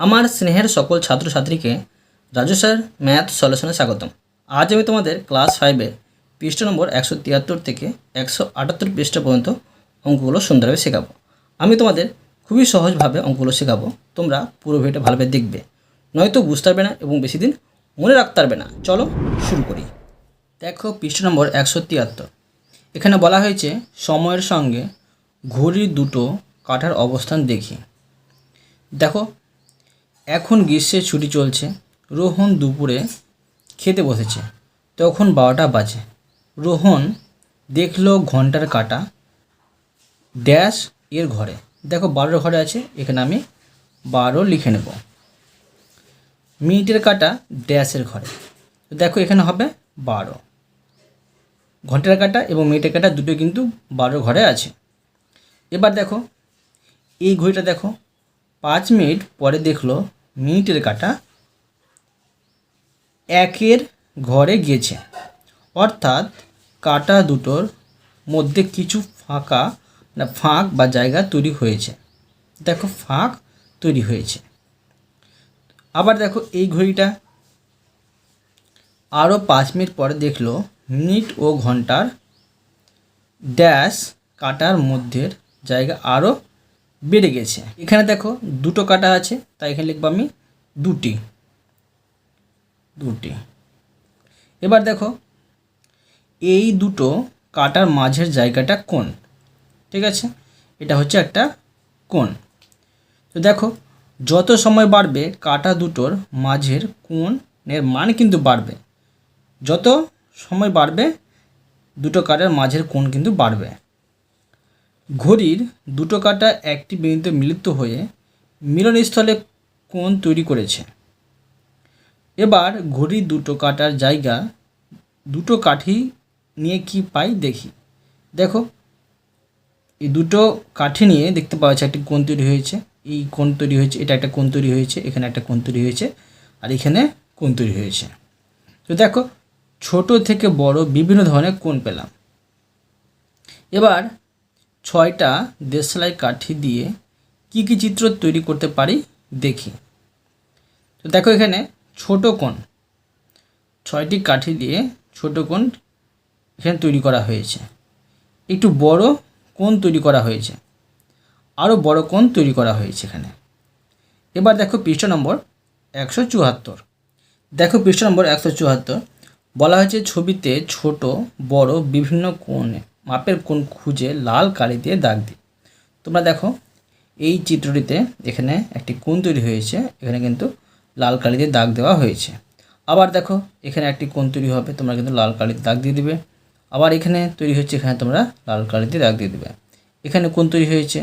আমার স্নেহের সকল ছাত্রছাত্রীকে রাজু স্যার, ম্যাথ সলিউশনে স্বাগতম। আজ আমি তোমাদের ক্লাস ফাইভে পৃষ্ঠ নম্বর একশো তিয়াত্তর থেকে একশো আটাত্তর পৃষ্ঠা পর্যন্ত অঙ্কগুলো সুন্দরভাবে শেখাবো। আমি তোমাদের খুবই সহজভাবে অঙ্কগুলো শেখাবো। তোমরা পুরো ভিডিওটা ভালোভাবে দেখবে। নয়তো বুঝতে পারবে না এবং বেশি দিন মনে রাখতে পারবে না। চলো শুরু করি। দেখো পৃষ্ঠ নম্বর একশো তিয়াত্তর। এখানে বলা হয়েছে, সময়ের সঙ্গে ঘড়ির দুটো কাঠার অবস্থান দেখি। দেখো এখন গ্রীষ্মের ছুটি চলছে। রোহন দুপুরে খেতে বসেছে। তখন বারোটা বাজে। রোহন দেখল ঘণ্টার কাটা। ড্যাশ এর ঘরে। দেখো বারোর ঘরে আছে, এখানে আমি বারো লিখে নেব। মিনিটের কাটা ড্যাশের ঘরে। দেখো এখানে হবে বারো। ঘণ্টার কাটা এবং মিনিটের কাটা দুটো কিন্তু বারো ঘরে আছে। এবার দেখো, এই ঘড়িটা দেখো, পাঁচ মিনিট পরে দেখল মিনিটের কাটা একের ঘরে গিয়েছে। অর্থাৎ কাটা দুটোর মধ্যে কিছু ফাঁকা না, ফাঁক বা জায়গা তৈরি হয়েছে। দেখো ফাঁক তৈরি হয়েছে। আবার দেখো এই ঘড়িটা। আরও পাঁচ মিনিট পরে দেখল মিনিট ও ঘণ্টার ড্যাশ কাটার মধ্যের জায়গা আরও বেড়ে গেছে। এখানে দেখো দুটো কাটা আছে, তাই এখানে লিখব আমি দুটি। দুটি। এবার দেখো, এই দুটো কাটার মাঝের জায়গাটা কোন? ঠিক আছে? এটা হচ্ছে একটা কোণ তো দেখো, যত সময় বাড়বে, কাটা দুটোর মাঝের কোণের মান কিন্তু বাড়বে। যত সময় বাড়বে, দুটো কাটার মাঝের কোণ কিন্তু বাড়বে। ঘড়ির দুটো কাটা একটি বিন্দুতে মিলিত হয়ে মিলনস্থলে কোণ তৈরি করেছে। এবার ঘড়ির দুটো কাটার জায়গা দুটো কাঠি নিয়ে কি পাই দেখি। দেখো, এই দুটো কাঠি নিয়ে দেখতে পাওয়া যাচ্ছে একটি কোণ তৈরি হয়েছে। এই কোণ তৈরি হয়েছে, এটা একটা কোণ তৈরি হয়েছে, এখানে একটা কোণ তৈরি হয়েছে, আর এখানে কোণ তৈরি হয়েছে। তো দেখো, ছোট থেকে বড় বিভিন্ন ধরনের কোণ পেলাম। এবার ছয়টা দেশলাই কাঠি দিয়ে কি কি চিত্র তৈরি করতে পারি দেখি। তো দেখো এখানে ছোট কোণ, ছয়টি কাঠি দিয়ে ছোট কোণ এখানে তৈরি করা হয়েছে। একটু বড় কোণ তৈরি করা হয়েছে আরও বড় কোণ তৈরি করা হয়েছে এখানে। এবার দেখো পৃষ্ঠ নম্বর একশো চুয়াত্তর। দেখো পৃষ্ঠ নম্বর একশো চুয়াত্তর, বলা হয়েছে ছবিতে ছোট, বড় বিভিন্ন কোণে মাপের কোণ খুঁজে লাল কালি দিয়ে দাগ দিই। তোমরা দেখো, এই চিত্রটিতে এখানে একটি কোণ তৈরি হয়েছে, এখানে কিন্তু লাল কালি দিয়ে দাগ দেওয়া হয়েছে। আবার দেখো, এখানে একটি কোণ তৈরি হবে, তোমরা কিন্তু লাল কালিতে দাগ দিয়ে দিবে। আবার এখানে তৈরি হচ্ছে এখানে তোমরা লাল কালি দিয়ে দাগ দিয়ে দেবে। এখানে কোণ তৈরি হয়েছে,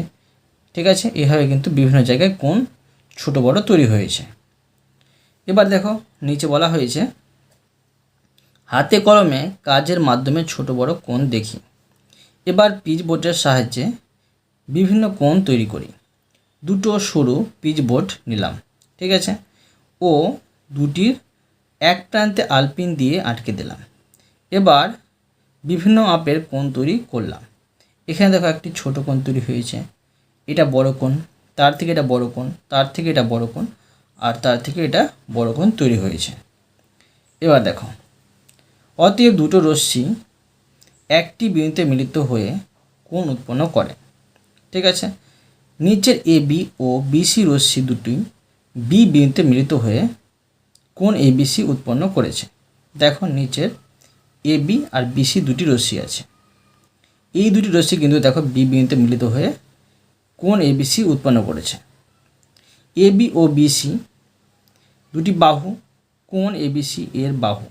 ঠিক আছে? এভাবে কিন্তু বিভিন্ন জায়গায় কোণ ছোট বড় তৈরি হয়েছে। এবার দেখো, নিচে বলা হয়েছে, হাতে কলমে কাজের মাধ্যমে ছোট বড় কোণ দেখি। এবার পিচ বোর্ডের সাহায্যে বিভিন্ন কোণ তৈরি করি। দুটো সরু পিচ বোর্ড নিলাম, ঠিক আছে? ও দুটির এক প্রান্তে আলপিন দিয়ে আটকে দিলাম। এবার বিভিন্ন মাপের কোণ তৈরি করলাম। এখানে দেখো একটি ছোট কোণ তৈরি হয়েছে। এটা বড় কোণ, তার থেকে এটা বড় কোণ, তার থেকে এটা বড় কোণ, আর তার থেকে এটা বড় কোণ তৈরি হয়েছে। এবার দেখো, অতএব দুটো রশ্মি একটি বিন্দুতে মিলিত হয়ে কোণ উৎপন্ন করে। ঠিক আছে? নিচের এ বি ও বিসি রশ্মি দুটি বি বিন্দুতে মিলিত হয়ে কোণ এবিসি উৎপন্ন করেছে। দেখো নিচের এ বি আর বিসি দুটি রশ্মি আছে। এই দুটি রশ্মি কিন্তু দেখো বি বিন্দুতে মিলিত হয়ে কোণ এবিসি উৎপন্ন করেছে। এ বি ও বিসি দুটি বাহু, কোণ এবিসি এর বাহু।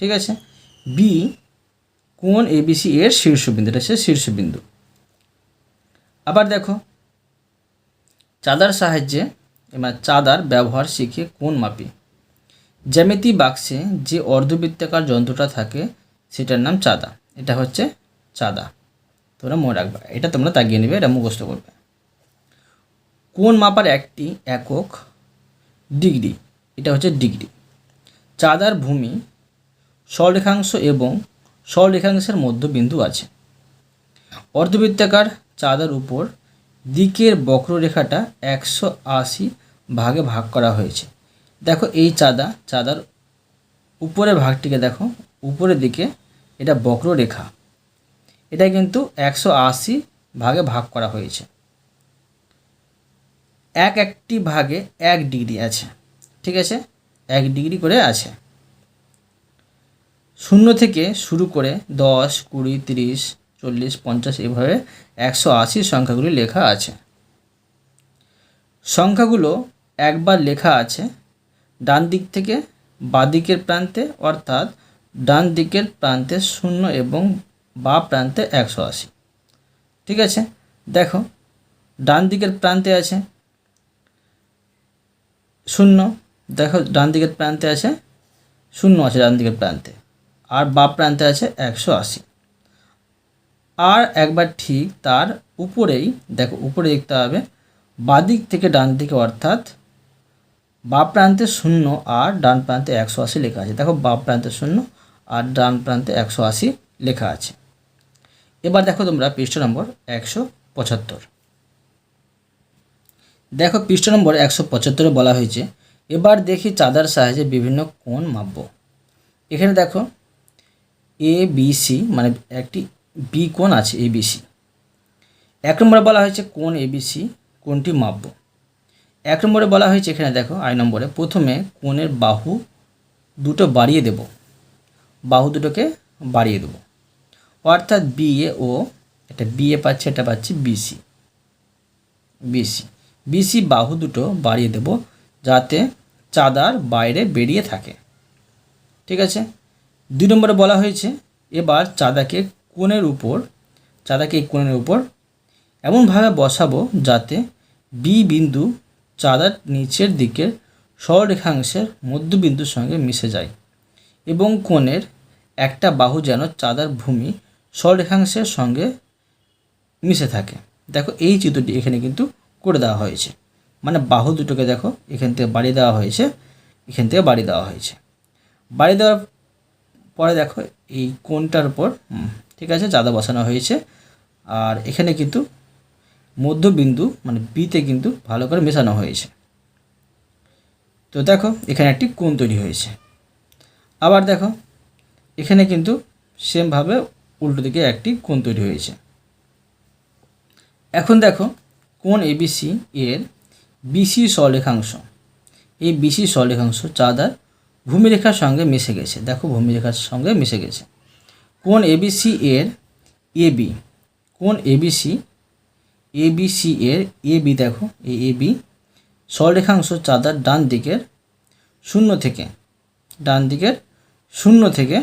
ঠিক আছে? বি কোণ এবিসি এর শীর্ষবিন্দু এটা হচ্ছে শীর্ষবিন্দু। আবার দেখো, চাঁদার সাহায্যে, এবার চাঁদার ব্যবহার শিখে কোন মাপি? জ্যামিতি বাক্সে যে অর্ধবৃত্তাকার যন্ত্রটা থাকে, সেটার নাম চাঁদা। এটা হচ্ছে চাঁদা। তোমরা মনে রাখবে, এটা তোমরা তাগিয়ে নেবে, এটা মুখস্থ করবে। কোন মাপার একটি একক ডিগ্রি? এটা হচ্ছে ডিগ্রি। চাঁদার ভূমি সরেখাংশ এবং সরেখাংশের মধ্যবিন্দু আছে। অর্ধবৃত্তাকার চাঁদার উপর দিকের বক্ররেখাটা একশো আশি ভাগে ভাগ করা হয়েছে। দেখো এই চাঁদা, চাঁদার উপরের ভাগটিকে দেখো, উপরের দিকে এটা বক্ররেখা। এটা কিন্তু একশো আশি ভাগে ভাগ করা হয়েছে। এক একটি ভাগে এক ডিগ্রি আছে। ঠিক আছে? এক ডিগ্রি করে আছে। শূন্য থেকে শুরু করে দশ, কুড়ি, তিরিশ, চল্লিশ, পঞ্চাশ এভাবে একশো আশি সংখ্যাগুলি লেখা আছে। সংখ্যাগুলো একবার লেখা আছে, ডান দিক থেকে বাদিকের প্রান্তে, অর্থাৎ ডান দিকের প্রান্তে শূন্য এবং বা প্রান্তে একশো আশি। ঠিক আছে? দেখো, ডান দিকের প্রান্তে আছে শূন্য, দেখো, ডান দিকের প্রান্তে আছে, শূন্য আছে ডান দিকের প্রান্তে। আর বাম প্রান্তে আছে একশো আশি। আর একবার ঠিক তার উপরেই, দেখো উপরে দেখতে হবে, বাদিক থেকে ডান দিকে অর্থাৎ বা প্রান্তে শূন্য আর ডান প্রান্তে একশো আশি লেখা আছে। দেখো বা প্রান্তে শূন্য আর ডান প্রান্তে একশো আশি লেখা আছে। এবার দেখো তোমরা পৃষ্ঠ নম্বর একশো পঁচাত্তর। দেখো পৃষ্ঠ নম্বর একশো পঁচাত্তরে বলা হয়েছে, এবার দেখি চাঁদার সাহায্যে বিভিন্ন কোণ মাপব। এখানে দেখো এ বি সি মানে একটি বি কোণ আছে এ বি সি এক নম্বরে বলা হয়েছে কোণ এ বি সি কোনটি মাপব। এক নম্বরে বলা হয়েছে এখানে দেখো, আই নম্বরে, প্রথমে কোণের বাহু দুটো বাড়িয়ে দেব। বাহু দুটোকে বাড়িয়ে দেব। অর্থাৎ বি এ ও এটা বি এ পাচ্ছে, এটা পাচ্ছি বিসি বিসি বিসি বাহু দুটো বাড়িয়ে দেব যাতে চাঁদার বাইরে বেরিয়ে থাকে। ঠিক আছে? দুই নম্বরে বলা হয়েছে, এবার চাঁদাকে কোণের উপর, চাঁদাকে এই কোণের উপর এমনভাবে বসাবো যাতে বি বিন্দু চাঁদার নিচের দিকের সরলরেখাংশের মধ্যবিন্দুর সঙ্গে মিশে যায় এবং কোণের একটা বাহু যেন চাঁদার ভূমি সরলরেখাংশের সঙ্গে মিশে থাকে। দেখো, এই চিত্রটি এখানে কিন্তু করে দেওয়া হয়েছে। মানে বাহু দুটোকে দেখো, এখান থেকে বাড়ি দেওয়া হয়েছে, এখান থেকে বাড়ি দেওয়া হয়েছে। বাড়ি দেওয়ার পরে দেখো এই কোণটার উপর ঠিক আছে চাঁদা বসানো হয়েছে। আর এখানে কিন্তু মধ্যবিন্দু মানে বিতে কিন্তু ভালো করে মেশানো হয়েছে। তো দেখো এখানে একটি কোণ তৈরি হয়েছে। আবার দেখো এখানে কিন্তু সেমভাবে উল্টো দিকে একটি কোণ তৈরি হয়েছে। এখন দেখো কোন এবিসি এর বিসি সলেখাংশ এই বিসি সলেখাংশ চাঁদার ভূমিরেখার সঙ্গে মিশে গেছে। দেখো ভূমিরেখার সঙ্গে মিশে গেছে। কোন এবিসি এর এবি কোন এবিসি এ এবিসি এর এবি দেখো, এই এবি সরলরেখাংশ চাঁদার ডান দিকের শূন্য থেকে, ডান দিকের শূন্য থেকে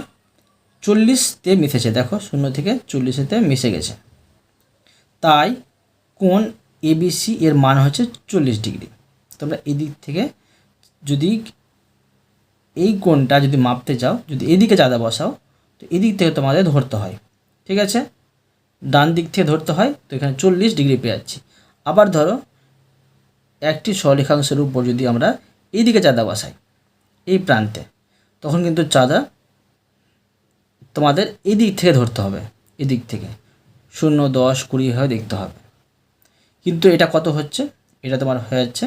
চল্লিশতে মিশেছে। দেখো শূন্য থেকে চল্লিশেতে মিশে গেছে। তাই কোন এবিসি এর মান হচ্ছে চল্লিশ ডিগ্রি। তোমরা এদিক থেকে যদি এই কোণটা যদি মাপতে যাও যদি এদিকে চাঁদা বসাও, তো এদিক থেকে তোমাদের ধরতে হয়। ঠিক আছে? ডান দিক থেকে ধরতে হয়, তো এখানে চল্লিশ ডিগ্রি পেয়ে যাচ্ছি। আবার ধরো, একটি সরেখাংশের উপর যদি আমরা এইদিকে চাঁদা বসাই, এই প্রান্তে, তখন কিন্তু চাঁদা তোমাদের এদিক থেকে ধরতে হবে, এদিক থেকে। শূন্য, দশ, কুড়ি, হয়ে দেখতে হবে। কিন্তু এটা কত হচ্ছে? এটা তোমার হয়ে যাচ্ছে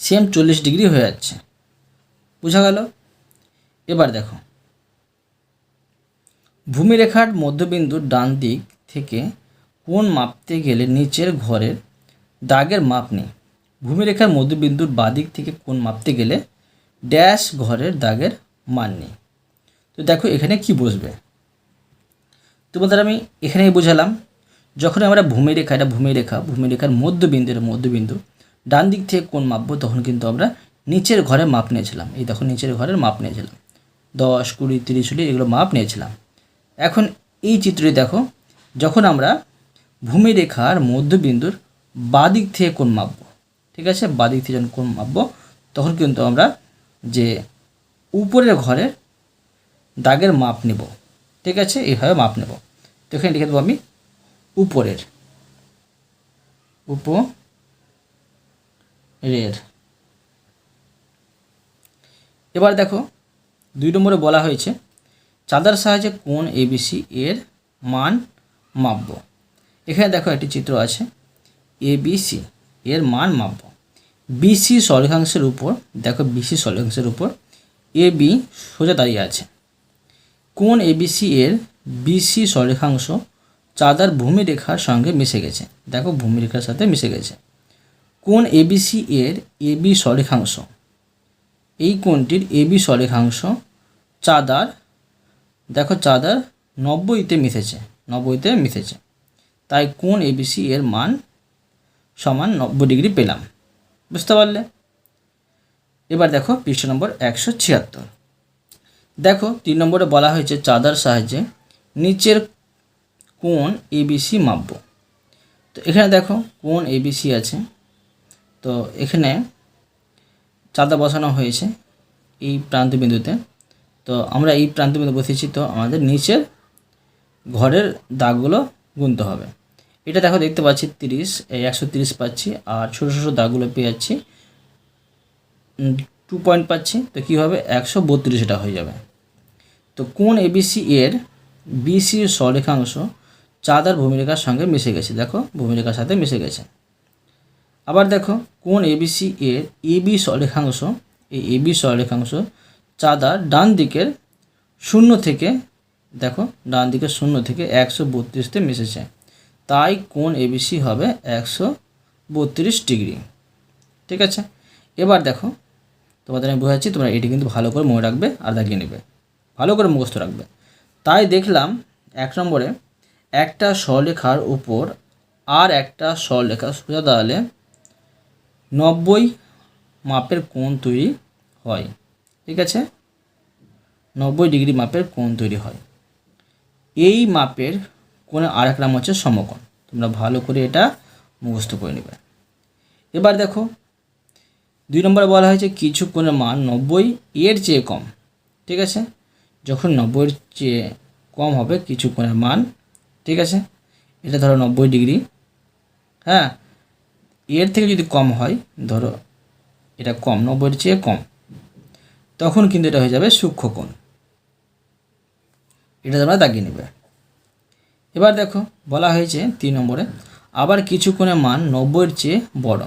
সেম চল্লিশ ডিগ্রি হয়ে যাচ্ছে। বোঝা গেল? এবার দেখো। ভূমিরেখার মধ্যবিন্দুর ডান দিক থেকে কোণ মাপতে গেলে নিচের ঘরের দাগের মাপ নেই? ভূমিরেখার মধ্যবিন্দুর বাদিক থেকে কোণ মাপতে গেলে ড্যাশ ঘরের দাগের মান নেই? তো দেখো এখানে কি বসবে তোমাদের আমি এখানেই বোঝালাম। যখন আমরা ভূমিরেখা, এটা ভূমিরেখা, ভূমিরেখার মধ্যবিন্দু, এটা মধ্যবিন্দু ডান দিক থেকে কোন মাপবো, তখন কিন্তু আমরা নিচের ঘরে মাপ নিয়েছিলাম। এই দেখো, নিচের ঘরের মাপ নিয়েছিলাম। দশ, কুড়ি, তিরিশ চল্লিশ এগুলো মাপ নিয়েছিলাম। এখন এই চিত্রটি দেখো, যখন আমরা ভূমি ভূমিরেখার মধ্যবিন্দুর বাদিক থেকে কোন মাপবো, ঠিক আছে? বাদিক থেকে যখন কোন মাপবো, তখন কিন্তু আমরা যে উপরের ঘরের দাগের মাপ নেব, ঠিক আছে? এইভাবে মাপ নেব। তো এখানে লিখে দেবো আমি উপরের উপরের এবার দেখো, দুই নম্বরে বলা হয়েছে, চাঁদার সাহায্যে কোন এবিসি এর মান মাপব? এখানে দেখো একটি চিত্র আছে এ বি সি এর মান মাপব। বিসি সরেখাংশের উপর, দেখো বিসি সরেখাংশের উপর এ বি সোজা দাঁড়িয়ে আছে। কোন এবিসি এর বিসি সরেখাংশ চাঁদার ভূমিরেখার সঙ্গে মিশে গেছে? দেখো ভূমিরেখার সাথে মিশে গেছে। কোন এবিসি এর এবি সরেখাংশ। এই কোণটির এবি সরেখাংশ চাদার, দেখো চাদার নব্বইতে মিশেছে নব্বইতে মিশেছে। তাই কোন এবিসি এর মান সমান নব্বই ডিগ্রি পেলাম। বুঝতে পারলে? এবার দেখো পৃষ্ঠ নম্বর একশো ছিয়াত্তর। দেখো তিন নম্বরে বলা হয়েছে চাদার সাহায্যে নিচের কোন এবিসি মাপব। তো এখানে দেখো কোন এবিসি আছে। তো এখানে চাঁদা বসানো হয়েছে এই প্রান্ত বিন্দুতে তো আমরা এই প্রান্ত বিন্দু বসিয়েছি তো আমাদের নিচের ঘরের দাগগুলো গুনতে হবে। এটা দেখো, দেখতে পাচ্ছি তিরিশ, এই একশো তিরিশ পাচ্ছি, আর ছোটো ছোটো দাগগুলো পেয়ে যাচ্ছি। টু পয়েন্ট পাচ্ছি, তো কী হবে? একশো বত্রিশ এটা হয়ে যাবে। তো কোন এবিসি এর বিসির স্বরেখাংশ চাঁদার ভূমিরেখার সঙ্গে মিশে গেছে? দেখো, ভূমিরেখার সাথে মিশে গেছে। আবার দেখো, কোন এবিসি এর এবি স্বরেখাংশ, এই এবি স্বরেখাংশ চাঁদার ডান দিকের শূন্য থেকে, দেখো, ডান দিকের শূন্য থেকে একশো বত্রিশতে মিশেছে। তাই কোন এবিসি হবে একশো বত্রিশ ডিগ্রি। ঠিক আছে? এবার দেখো, তোমাদের আমি বোঝাচ্ছি, তোমরা এটি কিন্তু ভালো করে মনে রাখবে আর দাগিয়ে নেবে। ভালো করে মুখস্থ রাখবে। তাই দেখলাম এক নম্বরে একটা স্বলেখার উপর আর একটা স্বলেখা সোজা দাঁড়ালে নব্বই মাপের কোণ তৈরি হয়। ঠিক আছে? নব্বই ডিগ্রি মাপের কোণ তৈরি হয়। এই মাপের কোণে আর এক নাম হচ্ছে সমকোণ। তোমরা ভালো করে এটা মুখস্থ করে নেবে। এবার দেখো, দুই নম্বরে বলা হয়েছে কিছু কোণের মান নব্বই, এর চেয়ে কম। ঠিক আছে? যখন নব্বইয়ের চেয়ে কম হবে, কিছু কোণের মান, ঠিক আছে? এটা ধরো নব্বই ডিগ্রি। হ্যাঁ? এর থেকে যদি কম হয়, ধরো এটা কম, নব্বইয়ের চেয়ে কম, তখন কিন্তু এটা হয়ে যাবে সূক্ষ্ম কোণ। এটা তোমরা দাগিয়ে নেবে। এবার দেখো, বলা হয়েছে তিন নম্বরে, আবার কিছু কোণের মান নব্বইয়ের চেয়ে বড়।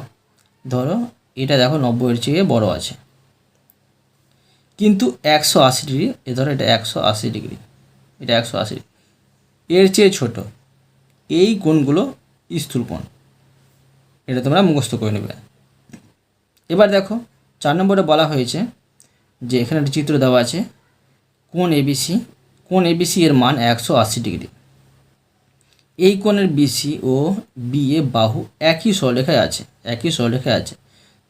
ধরো, এটা দেখো নব্বইয়ের চেয়ে বড় আছে। কিন্তু একশো আশি ডিগ্রি, এ ধরো এটা একশো আশি ডিগ্রি, এটা একশো আশি এর চেয়ে ছোট। এই কোণগুলো স্থূল কোণ। এটা তোমরা মুখস্থ করে নেবে। এবার দেখো, চার নম্বরে বলা হয়েছে যে এখানে একটা চিত্র দেওয়া আছে কোন এবিসি কোন এবিসি এর মান একশো আশি ডিগ্রি। এই কোণের বিসি ও বিএ বাহু একই স্বরেখায় আছে, একই স্বরেখায় আছে।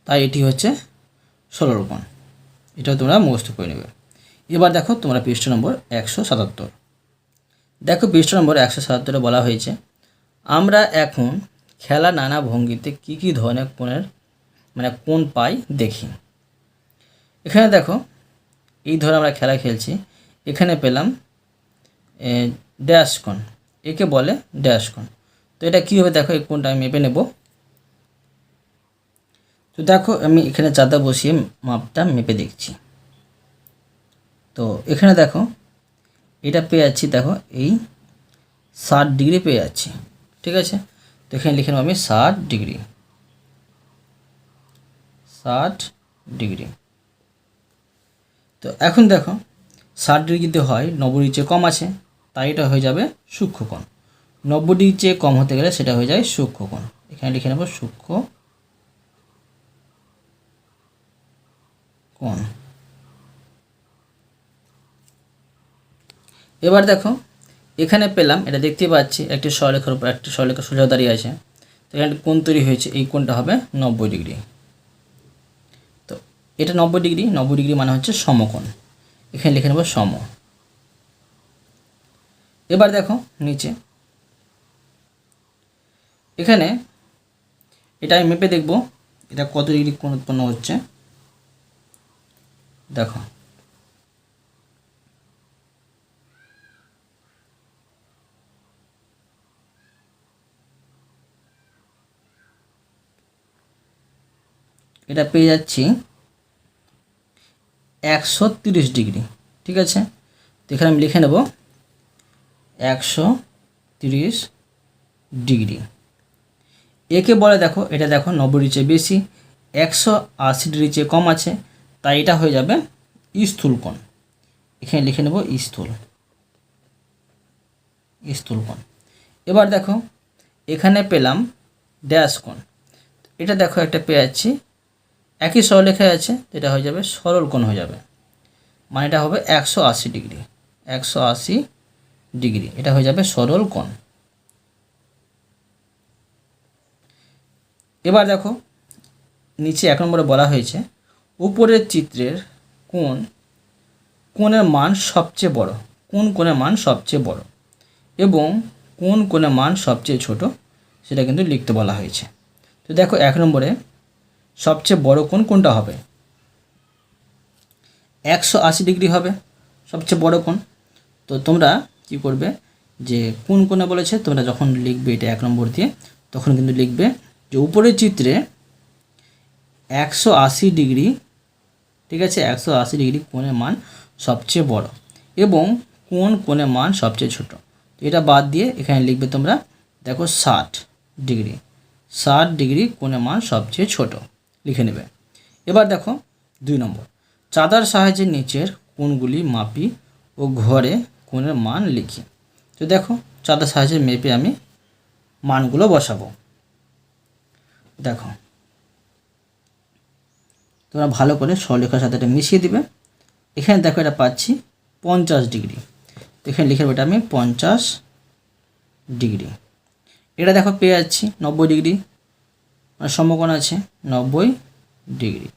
তাই এটি হচ্ছে ষোলোর কোণ। এটা তোমরা মুখস্থ করে নেবে। এবার দেখো, তোমরা পৃষ্ঠ নম্বর একশো সাতাত্তর। দেখো, পৃষ্ঠ নম্বর একশো সাতাত্তরে বলা হয়েছে, আমরা এখন খেলা নানা ভঙ্গিতে কী কী ধরনের কোণের মানে কোন পাই দেখি। এখানে দেখো, এই ধরে আমরা খেলা খেলছি। এখানে পেলাম ড্যাশ একে বলে ড্যাশ তো এটা কী হবে দেখো, এই কোণটা আমি মেপে নেব। তো দেখো, আমি এখানে চাঁদা বসিয়ে মাপটা মেপে দেখছি। তো এখানে দেখো, এটা পেয়ে যাচ্ছি, দেখো, এই ষাট ডিগ্রি পেয়ে যাচ্ছি। ঠিক আছে? এখানে লিখে নেব আমি ষাট ডিগ্রি। ষাট ডিগ্রি। তো এখন দেখো ষাট ডিগ্রি যদি হয়, নব্বই ডিগ্রি চেয়ে কম আছে, তাই এটা হয়ে যাবে সূক্ষ্মকোণ। নব্বই ডিগ্রি চেয়ে কম হতে গেলে সেটা হয়ে যায় সূক্ষ্মকোণ। এখানে লিখে নেব সূক্ষ্ম এবার দেখো এখানে পেলাম, এটা দেখতে পাচ্ছি, একটি সরলেখার উপর একটি সরলেখা সোজা দাঁড়িয়ে আছে। তো এখানে কোণ তৈরি হয়েছে, এই কোণটা হবে নব্বই ডিগ্রি। তো এটা নব্বই ডিগ্রি নব্বই ডিগ্রি মানে হচ্ছে সমকোণ। এখানে লিখে নেব সম। এবার দেখো নিচে। এখানে এটা আমি মেপে দেখব, এটা কত ডিগ্রি কোণ উৎপন্ন হচ্ছে। দেখো। এটা পেয়ে যাচ্ছি একশো তিরিশ ডিগ্রি, ঠিক আছে? তো এখানে আমি লিখে নেব একশো তিরিশ ডিগ্রি। একে বলে দেখো, এটা দেখো নব্বই ডিগ্রি চেয়ে বেশি, একশো আশি ডিগ্রি চেয়ে কম আছে, তাই এটা হয়ে যাবে স্থূল কোণ। এখানে লিখে নেব স্থূল স্থূল কোণ। এবার দেখো, এখানে পেলাম ড্যাশ কোণ। এটা দেখো একটা পেয়ে যাচ্ছি একই সরলেখায় আছে এটা হয়ে যাবে সরল কোণ হয়ে যাবে। মানে এটা হবে একশো আশি ডিগ্রি। একশো আশি ডিগ্রি, এটা হয়ে যাবে সরল কোণ। এবার দেখো, নিচে এক নম্বরে বলা হয়েছে, উপরের চিত্রের কোন কোণের মান সবচেয়ে বড়, কোন কোণের মান সবচেয়ে বড়, এবং কোন কোণের মান সবচেয়ে ছোট, সেটা কিন্তু লিখতে বলা হয়েছে। তো দেখো, এক নম্বরে সবচেয়ে বড় কোণ কোনটা হবে? একশো আশি ডিগ্রি হবে, সবচেয়ে বড় কোণ। তো তোমরা কি করবে যে, কোন কোণে বলেছে? তোমরা যখন লিখবে এটা এক নম্বর দিয়ে, তখন কিন্তু লিখবে যে উপরের চিত্রে একশো আশি ডিগ্রি, ঠিক আছে? একশো আশি ডিগ্রি কোণের মান সবচেয়ে বড় এবং কোন কোণের মান সবচেয়ে ছোট। এটা বাদ দিয়ে এখানে লিখবে তোমরা, দেখো ষাট ডিগ্রি। ষাট ডিগ্রি কোণের মান সবচেয়ে ছোট। লিখে নেবে। এবার দেখো দুই নম্বর। চাঁদার সাহায্যে নিচের কোণগুলি মাপি ও ঘরে কোণের মান লিখি। তো দেখো চাঁদার সাহায্যে মেপে আমি মানগুলো বসাবো। দেখো। তোমরা ভালো করে সরলেখার সাথে এটা মিশিয়ে দিবে। এখানে দেখো এটা পাচ্ছি পঞ্চাশ ডিগ্রি। তো এখানে লিখে এটা আমি পঞ্চাশ ডিগ্রি। এটা দেখো পেয়ে যাচ্ছি নব্বই ডিগ্রি। সমকোণ আছে নব্বই ডিগ্রি।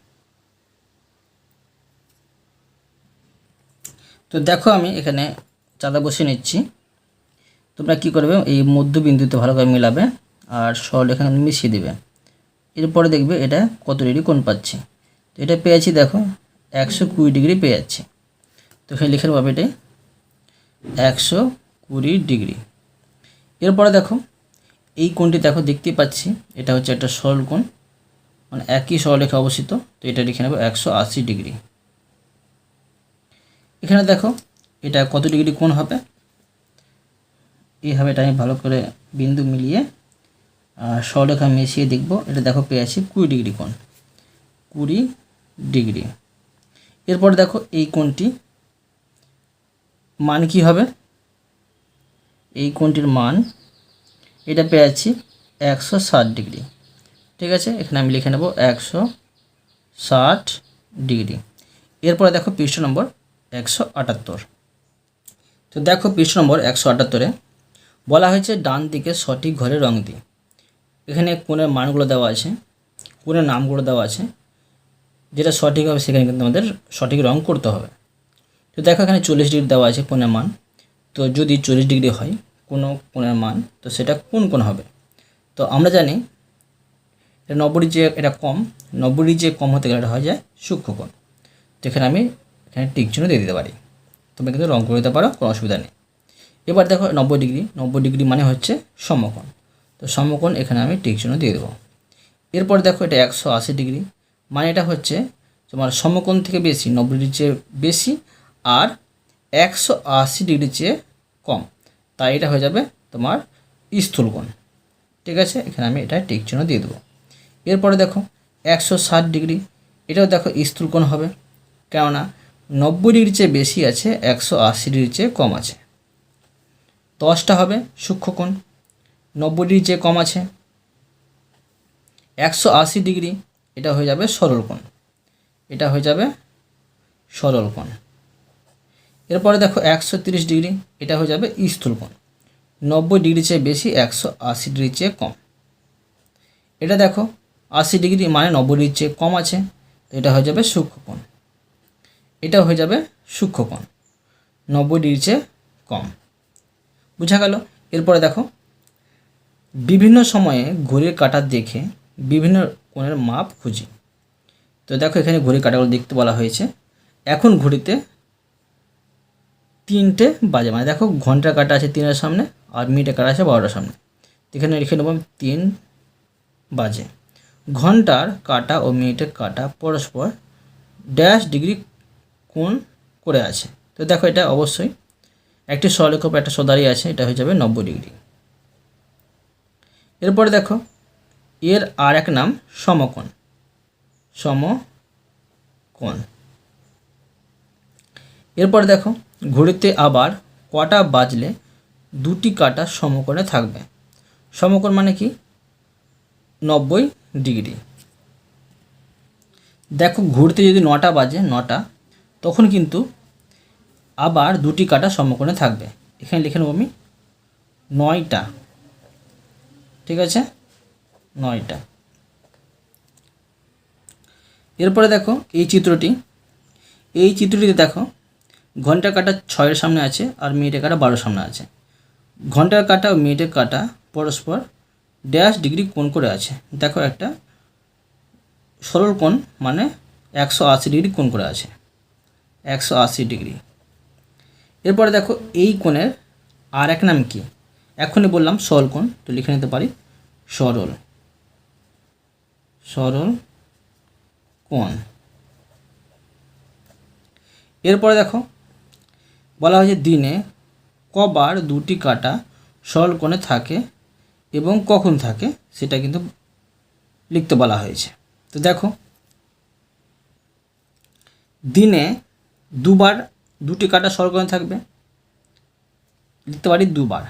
তো দেখো আমি এখানে চাঁদা বসিয়ে নিচ্ছি। তোমরা কি করবে? এই মধ্যবিন্দুতে ভালো করে মিলাবে আর সরলেখা মিশিয়ে দিবে। এরপরে দেখবে এটা কত ডিগ্রি কোণ পাচ্ছি? তো এটা পেয়েছি দেখো একশো কুড়ি ডিগ্রি পেয়ে যাচ্ছে। তো এখানে লিখে নেব এটা একশো কুড়ি ডিগ্রি। এরপরে দেখো এই কোণটি দেখো, দেখতে পাচ্ছি। এটা হচ্ছে একটা সরল কোণ। মানে একই সরলরেখা অবস্থিত। তো এটা লিখে নেব একশো আশি ডিগ্রি। এখানে দেখো, এটা কত ডিগ্রি কোণ হবে? এইভাবে এটা আমি ভালো করে বিন্দু মিলিয়ে সরলরেখা মিশিয়ে দেখব। এটা দেখো, পেয়ে আছি কুড়ি ডিগ্রি কোণ। কুড়ি ডিগ্রি। এরপর দেখো, এই কোণটি মান কি হবে? এই কোণটির মান এটা পেয়ে যাচ্ছি একশো ষাট ডিগ্রি। ঠিক আছে? এখানে আমি লিখে নেব একশো ষাট ডিগ্রি। এরপরে দেখো পৃষ্ঠ নম্বর একশো আটাত্তর। তো দেখো পৃষ্ঠ নম্বর একশো আটাত্তরে বলা হয়েছে ডান দিকে সঠিক ঘরে রং দিই। এখানে কোণের মানগুলো দেওয়া আছে, কোণের নামগুলো দেওয়া আছে। যেটা সঠিক হবে সেখানে কিন্তু আমাদের সঠিক রং করতে হবে। তো দেখো এখানে চল্লিশ ডিগ্রি দেওয়া আছে কোণের মান। তো যদি চল্লিশ ডিগ্রি হয় কোনো কোণের মান, তো সেটা কোন কোণ হবে? তো আমরা জানি এটা নব্বই যে, এটা কম নব্বই যে কম হতে গেলে এটা হয়ে যায় সূক্ষ্ম কোণ। তো এখানে আমি এখানে টিক চিহ্ন দিয়ে দিতে পারি। তোমরা কিন্তু রং করে দিতে পারো, কোনো অসুবিধা নেই। এবার দেখো নব্বই ডিগ্রি নব্বই ডিগ্রি মানে হচ্ছে সমকোণ। তো সমকোণ এখানে আমি টিক চিহ্ন দিয়ে দেবো। এরপর দেখো এটা একশো আশি ডিগ্রি মানে এটা হচ্ছে তোমার সমকোণ থেকে বেশি নব্বই ডিগ্রির চেয়ে বেশি, আর একশো আশি ডিগ্রির চেয়ে কম। তাই এটা হয়ে যাবে তোমার স্থূল কোণ ঠিক আছে? এখানে আমি এটা টিক চিহ্ন দিয়ে দেবো। এরপরে দেখো, একশো ষাট ডিগ্রি। এটাও দেখো স্থূল কোণ হবে। কেননা নব্বই ডিগ্রির চেয়ে বেশি আছে, একশো আশি ডিগ্রির চেয়ে কম আছে। দশটা হবে সূক্ষ্মকোণ। নব্বই ডিগ্রির চেয়ে কম আছে। একশো আশি ডিগ্রি, এটা হয়ে যাবে সরল কোণ এটা হয়ে যাবে সরল কোণ এরপরে দেখো একশো তিরিশ ডিগ্রি, এটা হয়ে যাবে স্থূল কোণ। নব্বই ডিগ্রি চেয়ে বেশি, একশো আশি ডিগ্রির চেয়ে কম। এটা দেখো, আশি ডিগ্রি মানে নব্বই ডিগ্রির চেয়ে কম আছে, এটা হয়ে যাবে সূক্ষ্মকোণ এটা হয়ে যাবে সূক্ষ্মকোণ নব্বই ডিগ্রির চেয়ে কম। বোঝা গেল? এরপরে দেখো, বিভিন্ন সময়ে ঘড়ির কাঁটা দেখে বিভিন্ন কোণের মাপ খুঁজি। তো দেখো এখানে ঘড়ির কাঁটাগুলো দেখতে বলা হয়েছে। এখন ঘড়িতে তিনটে বাজে মানে দেখো ঘণ্টার কাটা আছে তিনের সামনে আর মিনিটের কাটা আছে বারোটার সামনে। এখানে লিখে নেব তিন বাজে। ঘণ্টার কাটা ও মিনিটের কাটা পরস্পর ড্যাশ ডিগ্রি কোণ করে আছে। তো দেখো এটা অবশ্যই একটি সরলেখ একটা সদারি আছে, এটা হয়ে যাবে নব্বই ডিগ্রি এরপরে দেখো, এর আর এক নাম সমকোণ। সমকোণ। এরপর দেখো ঘড়িতে আবার কটা বাজলে দুটি কাটা সমকোণে থাকবে। সমকোণ মানে কি? নব্বই ডিগ্রি। দেখো ঘুরতে যদি নটা বাজে, নটা, তখন কিন্তু আবার দুটি কাটা সমকোণে থাকবে। এখানে লিখে নেব আমি, নয়টা। ঠিক আছে? নয়টা। এরপরে দেখো, এই চিত্রটি, এই চিত্রটিতে দেখো ঘণ্টা কাটা ছয়ের সামনে আছে আর মিনিটের কাটা বারোর সামনে আছে। ঘণ্টার কাটা ও মিনিটের কাটা পরস্পর ড্যাশ ডিগ্রি কোণ করে আছে। দেখো একটা সরল কোণ মানে একশো আশি ডিগ্রি কোণ করে আছে। একশো আশি ডিগ্রি এরপরে দেখো এই কোণের আর এক নাম কি? এখনই বললাম সরল কোণ, তো লিখে নিতে পারি সরল। সরল কোণ। এরপরে দেখো বলা হয়েছে, দিনে কবার দুটি কাটা সরল কোণে থাকে এবং কখন থাকে সেটা কিন্তু লিখতে বলা হয়েছে। তো দেখো, দিনে দুবার দুটি কাটা সরল কোণে থাকবে। লিখতে পারি, দুবার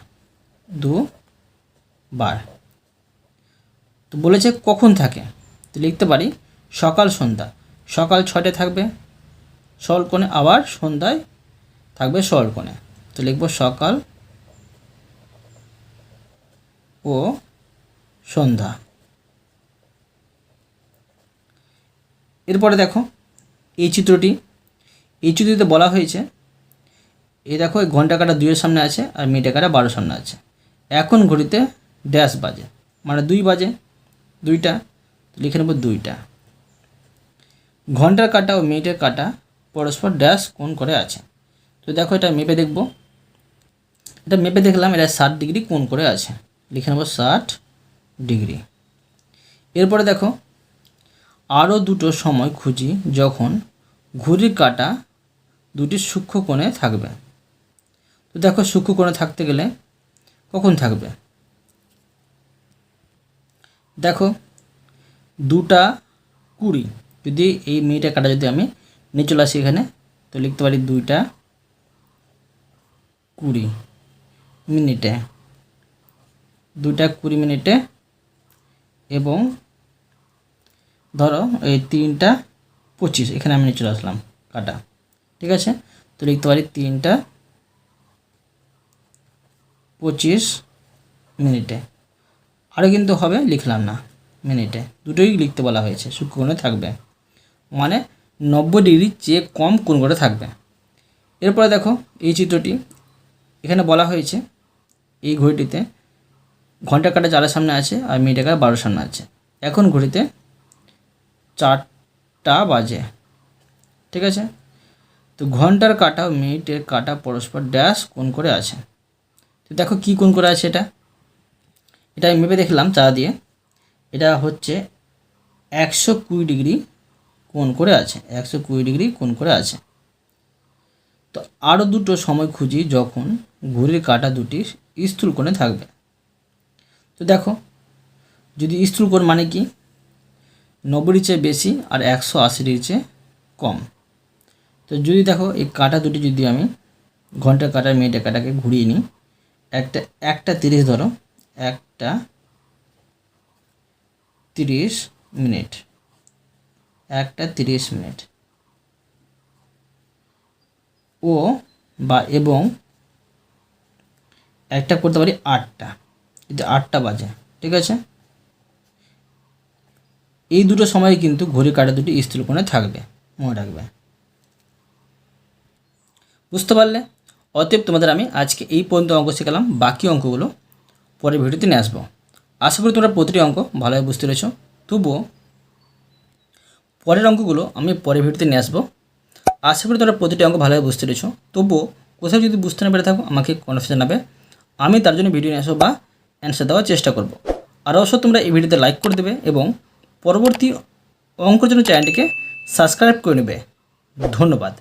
দুবার। তো বলেছে, কখন থাকে? তো লিখতে পারি, সকাল সন্ধ্যা। সকাল ছটায় থাকবে, সরল কোণে আবার সন্ধ্যায় থাকবে সরল কোণে। তো লিখব সকাল ও সন্ধ্যা। এরপরে দেখো এই চিত্রটি। এই চিত্রটিতে বলা হয়েছে এই দেখো এই ঘণ্টা কাটা দুইয়ের সামনে আছে আর মিনিটের কাটা বারোর সামনে আছে। এখন ঘড়িতে ড্যাশ বাজে মানে দুই বাজে, দুইটা লিখে নেব দুইটা। ঘণ্টার কাটা ও মিনিটের কাটা পরস্পর ড্যাশ কোন করে আছে। তো দেখো এটা মেপে দেখব। এটা মেপে দেখলাম এটা ষাট ডিগ্রি কোণ করে আছে। লিখে নেব ষাট ডিগ্রি। এরপরে দেখো আরও দুটো সময় খুঁজি যখন ঘড়ির কাটা দুটি সূক্ষ্ম কোণে থাকবে। তো দেখো সূক্ষ্ম কোণে থাকতে গেলে কখন থাকবে? দেখো, দুটা কুড়ি। যদি এই মিনিটের কাটা যদি আমি নিয়ে চলে আসি এখানে, তো লিখতে পারি দুইটা কুড়ি মিনিটে, দুইটা কুড়ি মিনিটে এবং ধরো এই তিনটা পঁচিশ, এখানে আমি চলে আসলাম, কাটা, ঠিক আছে? তো লিখতে পারি তিনটা পঁচিশ মিনিটে। আরও কিন্তু হবে, লিখলাম না, মিনিটে। দুটোই লিখতে বলা হয়েছে, সূক্ষ্মকোণে থাকবে। মানে নব্বই ডিগ্রির চেয়ে কম কোণ করে থাকবে। এরপরে দেখো, এই চিত্রটি এখানে বলা হয়েছে, এই ঘড়িটিতে ঘণ্টা কাটা চারের সামনে আছে আর মিনিটের কাটা বারোর সামনে আছে। এখন ঘড়িতে চারটা বাজে, ঠিক আছে? তো ঘণ্টার কাটা মিনিটের কাটা পরস্পর ড্যাশ কোন করে আছে। তো দেখো কি কোন করে আছে এটা? এটা আমি মেপে দেখলাম চা দিয়ে। এটা হচ্ছে একশো কুড়ি ডিগ্রি কোন করে আছে, একশো কুড়ি ডিগ্রি কোন করে আছে। তো আরও দুটো সময় খুঁজি যখন ঘড়ির কাটা দুটি স্থূল কোণে থাকবে। তো দেখো, যদি স্থূল কোণ মানে কি? নব্বইয়ের চেয়ে বেশি আর একশো আশির চেয়ে কম। তো যদি দেখো, এই কাটা দুটি যদি আমি ঘণ্টা কাটা, মিনিটের কাটাকে ঘুরিয়ে নিই, একটা একটা তিরিশ ধরো, একটা তিরিশ মিনিট, একটা তিরিশ মিনিট। ও বা এবং একটা করতে পারি আটটা। যদি আটটা বাজে, ঠিক আছে? এই দুটো সময় কিন্তু ঘড়ি কাটা দুটি স্থির কোণে থাকবে, মনে রাখবে। বুঝতে পারলে? অতএব তোমাদের আমি আজকে এই পর্যন্ত অঙ্ক শেখালাম, বাকি অঙ্কগুলো পরের ভিডিওতে নিয়ে আসব। আশা করি তোমরা প্রতিটি অঙ্ক ভালোভাবে বুঝতে পেরেছ। তবুও পরের অঙ্কগুলো আমি পরের ভিডিওতে নিয়ে আসব। আশা করি তোমরা প্রতিটি অঙ্ক ভালোভাবে বুঝতে পেরেছ। তবুও কোথাও যদি বুঝতে না পেরে থাকো, আমাকে কনফিউজ জানাবে। আমি তার জন্য ভিডিও নিয়ে বা অ্যান্সার দেওয়ার চেষ্টা করব। আর অবশ্য তোমরা এই ভিডিওতে লাইক করে দেবে এবং পরবর্তী অঙ্কর জন্য চ্যানেলটিকে সাবস্ক্রাইব করে নেবে। ধন্যবাদ।